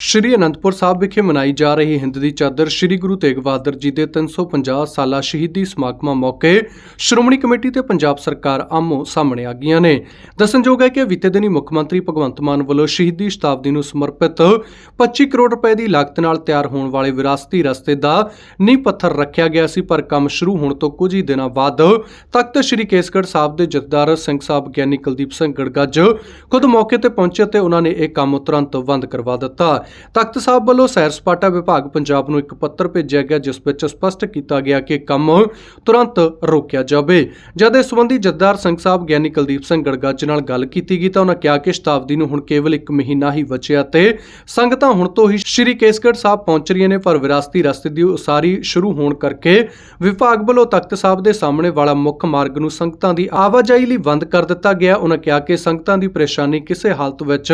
ਸ਼੍ਰੀ ਅਨੰਦਪੁਰ ਸਾਹਿਬ ਵਿਖੇ ਮਨਾਈ ਜਾ ਰਹੀ ਹਿੰਦ ਦੀ ਚਾਦਰ ਸ਼੍ਰੀ ਗੁਰੂ ਤੇਗ ਬਹਾਦਰ ਜੀ ਦੇ 350 ਸਾਲਾ ਸ਼ਹੀਦੀ ਸਮਾਗਮਾਂ ਮੌਕੇ ਸ਼੍ਰੋਮਣੀ ਕਮੇਟੀ ਤੇ ਪੰਜਾਬ ਸਰਕਾਰ ਆਮੋ ਸਾਹਮਣੇ ਆ ਗਈਆਂ ਨੇ। ਦੱਸਣਯੋਗ ਹੈ ਕਿ ਬੀਤੇ ਦਿਨੀ ਮੁੱਖ ਮੰਤਰੀ ਭਗਵੰਤ ਮਾਨ ਵੱਲੋਂ ਸ਼ਹੀਦੀ ਸ਼ਤਾਬਦੀ ਨੂੰ ਸਮਰਪਿਤ 25 ਕਰੋੜ ਰੁਪਏ ਦੀ ਲਾਗਤ ਨਾਲ ਤਿਆਰ ਹੋਣ ਵਾਲੇ ਵਿਰਾਸਤੀ ਰਸਤੇ ਦਾ ਨੀਂਹ ਪੱਥਰ ਰੱਖਿਆ ਗਿਆ ਸੀ, ਪਰ ਕੰਮ ਸ਼ੁਰੂ ਹੋਣ ਤੋਂ ਕੁਝ ਹੀ ਦਿਨਾਂ ਬਾਅਦ ਤਖਤ ਸ੍ਰੀ ਕੇਸਗੜ੍ਹ ਸਾਹਿਬ ਦੇ ਜਥੇਦਾਰ ਸਿੰਘ ਸਾਹਿਬ ਗਿਆਨੀ ਕੁਲਦੀਪ ਸਿੰਘ ਗੜਗੱਜ ਖੁਦ ਮੌਕੇ ਤੇ ਪਹੁੰਚੇ ਤੇ ਉਹਨਾਂ ਨੇ ਇਹ ਕੰਮ ਤੁਰੰਤ ਬੰਦ ਕਰਵਾ ਦਿੱਤਾ। ਤਖਤ ਸਾਹਿਬ ਵੱਲੋਂ ਸੈਰ ਸਪਾਟਾ ਵਿਭਾਗ ਪੰਜਾਬ ਨੂੰ ਇੱਕ ਪੱਤਰ ਭੇਜਿਆ ਗਿਆ, ਜਿਸ ਵਿੱਚ ਸਪਸ਼ਟ ਕੀਤਾ ਗਿਆ ਕਿ ਕੰਮ ਤੁਰੰਤ ਰੋਕਿਆ ਜਾਵੇ। ਜਦ ਇਸ ਸੰਬੰਧੀ ਜਥੇਦਾਰ ਸਿੰਘ ਸਾਹਿਬ ਗਿਆਨੀ ਕੁਲਦੀਪ ਸਿੰਘ ਗੜਗੱਜ ਨਾਲ ਗੱਲ ਕੀਤੀ ਗਈ ਤਾਂ ਉਹਨਾਂ ਕਿਹਾ ਕਿ ਸ਼ਤਾਬਦੀ ਨੂੰ ਹੁਣ ਕੇਵਲ ਇੱਕ ਮਹੀਨਾ ਹੀ ਬਚਿਆ ਤੇ ਸੰਗਤਾਂ ਹੁਣ ਤੋਂ ਹੀ ਸ਼੍ਰੀ ਕੇਸਗੜ੍ਹ ਸਾਹਿਬ ਪਹੁੰਚ ਰਹੀਆਂ ਨੇ, ਪਰ ਵਿਰਾਸਤੀ ਰਸਤੇ ਦੀ ਉਸਾਰੀ ਸ਼ੁਰੂ ਹੋਣ ਕਰਕੇ ਵਿਭਾਗ ਵੱਲੋਂ ਤਖਤ ਸਾਹਿਬ ਦੇ ਸਾਹਮਣੇ ਵਾਲਾ ਮੁੱਖ ਮਾਰਗ ਨੂੰ ਸੰਗਤਾਂ ਦੀ ਆਵਾਜਾਈ ਲਈ ਬੰਦ ਕਰ ਦਿੱਤਾ ਗਿਆ। ਉਹਨਾਂ ਕਿਹਾ ਕਿ ਸੰਗਤਾਂ ਦੀ ਪਰੇਸ਼ਾਨੀ ਕਿਸੇ ਹਾਲਤ ਵਿੱਚ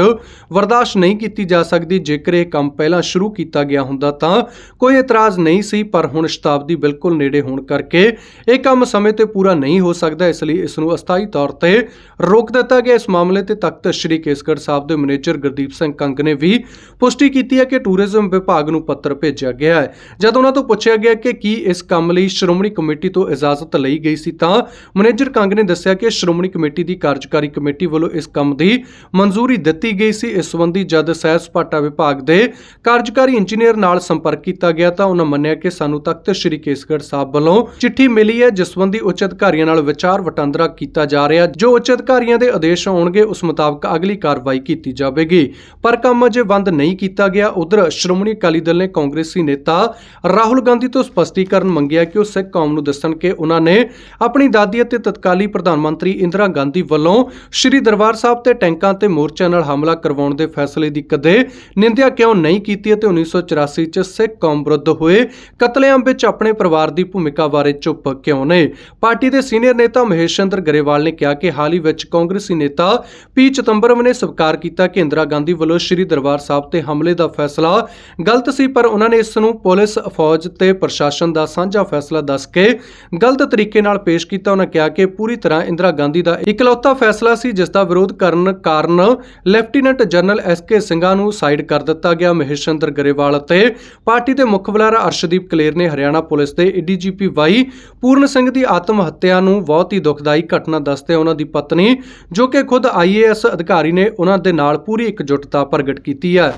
ਬਰਦਾਸ਼ਤ ਨਹੀਂ ਕੀਤੀ ਜਾ ਸਕਦੀ ਜੇ ਜੇਕਰ ਇਹ ਕੰਮ ਪਹਿਲਾਂ ਸ਼ੁਰੂ ਕੀਤਾ ਗਿਆ ਹੁੰਦਾ ਤਾਂ ਕੋਈ ਇਤਰਾਜ਼ ਨਹੀਂ ਸੀ, ਪਰ ਹੁਣ ਸ਼ਤਾਬਦੀ ਬਿਲਕੁਲ ਨੇੜੇ ਹੋਣ ਕਰਕੇ ਇਹ ਕੰਮ ਸਮੇਂ ਤੇ ਪੂਰਾ ਨਹੀਂ ਹੋ ਸਕਦਾ, ਇਸ ਲਈ ਇਸ ਨੂੰ ਅਸਥਾਈ ਤੌਰ ਤੇ ਰੋਕ ਦਿੱਤਾ ਗਿਆ। ਇਸ ਮਾਮਲੇ ਤੇ ਤਖਤ ਸ੍ਰੀ ਕੇਸਗੜ੍ਹ ਸਾਹਿਬ ਦੇ ਮੈਨੇਜਰ ਗੁਰਦੀਪ ਸਿੰਘ ਕੰਗ ਨੇ ਵੀ ਪੁਸ਼ਟੀ ਕੀਤੀ ਹੈ ਕਿ ਟੂਰਿਜ਼ਮ ਵਿਭਾਗ ਨੂੰ ਪੱਤਰ ਭੇਜਿਆ ਗਿਆ ਹੈ। ਜਦ ਉਹਨਾਂ ਤੋਂ ਪੁੱਛਿਆ ਗਿਆ ਕਿ ਕੀ ਇਸ ਕੰਮ ਲਈ ਸ਼੍ਰੋਮਣੀ ਕਮੇਟੀ ਤੋਂ ਇਜਾਜ਼ਤ ਲਈ ਗਈ ਸੀ ਤਾਂ ਮੈਨੇਜਰ ਕੰਗ ਨੇ ਦੱਸਿਆ ਕਿ ਸ਼੍ਰੋਮਣੀ ਕਮੇਟੀ ਦੀ ਕਾਰਜਕਾਰੀ ਕਮੇਟੀ ਵੱਲੋਂ ਇਸ ਕੰਮ ਦੀ ਮਨਜ਼ੂਰੀ ਦਿੱਤੀ ਗਈ ਸੀ। ਇਸ ਸੰਬੰਧੀ ਜਦ ਸੈਰ ਸਪਾਟਾ ਵਿਭਾਗ ਦੇ ਕਾਰਜਕਾਰੀ ਇੰਜੀਨੀਅਰ ਨਾਲ ਸੰਪਰਕ ਕੀਤਾ ਗਿਆ ਤਾਂ ਉਹਨਾਂ ਮੰਨਿਆ ਕਿ ਸਾਨੂੰ ਤਖਤ ਸ੍ਰੀ ਕੇਸਗੜ੍ਹ ਸਾਹਿਬ ਵੱਲੋਂ ਚਿੱਠੀ ਮਿਲੀ ਹੈ, ਜਿਸ ਸੰਬੰਧੀ ਉੱਚ ਅਧਿਕਾਰੀਆਂ ਨਾਲ ਵਿਚਾਰ ਵਟਾਂਦਰਾ ਕੀਤਾ ਜਾ ਰਿਹਾ। ਜੋ ਉੱਚ ਅਧਿਕਾਰੀਆਂ ਦੇ ਆਦੇਸ਼ ਆਉਣਗੇ, ਉਸ ਮੁਤਾਬਕ ਅਗਲੀ ਕਾਰਵਾਈ ਕੀਤੀ ਜਾਵੇਗੀ। ਪਰ ਕੰਮ ਅਜੇ ਬੰਦ ਨਹੀਂ ਕੀਤਾ ਗਿਆ। ਉਧਰ ਸ਼੍ਰੋਮਣੀ ਅਕਾਲੀ ਦਲ ਨੇ ਕਾਂਗਰਸੀ ਨੇਤਾ ਰਾਹੁਲ ਗਾਂਧੀ ਤੋਂ ਸਪਸ਼ਟੀਕਰਨ ਮੰਗਿਆ ਕਿ ਉਹ ਸਿੱਖ ਕੌਮ ਨੂੰ ਦੱਸਣ ਕਿ ਉਹਨਾਂ ਨੇ ਆਪਣੀ ਦਾਦੀ ਅਤੇ ਤਤਕਾਲੀ ਪ੍ਰਧਾਨ ਮੰਤਰੀ ਇੰਦਰਾ ਗਾਂਧੀ ਵੱਲੋਂ ਸ਼੍ਰੀ ਦਰਬਾਰ ਸਾਹਿਬ ਤੇ ਟੈਂਕਾਂ ਤੇ ਮੋਰਚਿਆਂ ਨਾਲ ਹਮਲਾ ਕਰਵਾਉਣ ਦੇ ਫੈਸਲੇ ਦੀ ਕਦੇ ਨਿੰਦਿਆ ਕਿਉਂ ਨਹੀਂ ਕੀਤੀ ਅਤੇ 1984 ਚ ਸਿੱਖ ਕੌਮ ਵਿਰੁੱਧ ਹੋਏ। ਕਤਲੇਆਮ ਵਿੱਚ ਆਪਣੇ ਪਰਿਵਾਰ ਦੀ ਭੂਮਿਕਾ ਬਾਰੇ ਚੁੱਪ ਕਿਉਂ ਨੇ? ਪਾਰਟੀ ਦੇ ਸੀਨੀਅਰ ਨੇਤਾ ਮਹੇਸ਼ ਚੰਦਰ ਗਰੇਵਾਲ ਨੇ ਕਿਹਾ ਕਿ ਹਾਲ ਹੀ ਵਿੱਚ ਕਾਂਗਰਸੀ ਨੇਤਾ ਪੀ ਚਿਦੰਬਰਮ ਨੇ ਸਵੀਕਾਰ ਕੀਤਾ ਕਿ ਇੰਦਰਾ ਗਾਂਧੀ ਵੱਲੋਂ ਸ਼੍ਰੀ ਦਰਬਾਰ ਸਾਹਿਬ ਤੇ ਹਮਲੇ ਦਾ ਫੈਸਲਾ ਗਲਤ ਸੀ, ਪਰ ਉਹਨਾਂ ਨੇ ਇਸ ਨੂੰ ਪੁਲਿਸ, ਫੌਜ ਤੇ ਪ੍ਰਸ਼ਾਸਨ ਦਾ ਸਾਂਝਾ ਫੈਸਲਾ ਦੱਸ ਕੇ ਗਲਤ ਤਰੀਕੇ ਨਾਲ ਪੇਸ਼ ਕੀਤਾ। ਉਹਨਾਂ ਕਿਹਾ ਕਿ ਪੂਰੀ ਤਰ੍ਹਾਂ ਇੰਦਰਾ ਗਾਂਧੀ ਦਾ ਇਕਲੌਤਾ ਫੈਸਲਾ ਸੀ, ਜਿਸ ਦਾ ਵਿਰੋਧ ਕਰਨ ਕਾਰਨ ਲੈਫਟੀਨੈਂਟ ਜਨਰਲ ਐਸ ਕੇ ਸਿੰਘਾਂ ਨੂੰ ਸਾਈਡ ਕਰ ਦਿੱਤਾ ਗਿਆ ਮਹੇਸ਼ ਚੰਦਰ ਗਰੇਵਾਲ ਅਤੇ ਪਾਰਟੀ ਦੇ ਮੁੱਖ ਬੁਲਾਰਾ ਅਰਸ਼ਦੀਪ ਕਲੇਰ ਨੇ ਹਰਿਆਣਾ ਪੁਲਿਸ ਦੇ ਏਡੀਜੀਪੀ ਵਾਈ ਪੂਰਨ ਸਿੰਘ ਦੀ ਆਤਮ ਹੱਤਿਆ ਨੂੰ ਬਹੁਤ ਹੀ ਦੁਖਦਾਈ ਘਟਨਾ ਦੱਸਦੇ ਉਹਨਾਂ ਦੀ ਪਤਨੀ, ਜੋ ਕਿ ਖੁਦ ਆਈਏਐਸ ਅਧਿਕਾਰੀ ਨੇ, ਉਹਨਾਂ ਦੇ ਨਾਲ ਪੂਰੀ ਇਕਜੁੱਟਤਾ ਪ੍ਰਗਟ ਕੀਤੀ ਹੈ।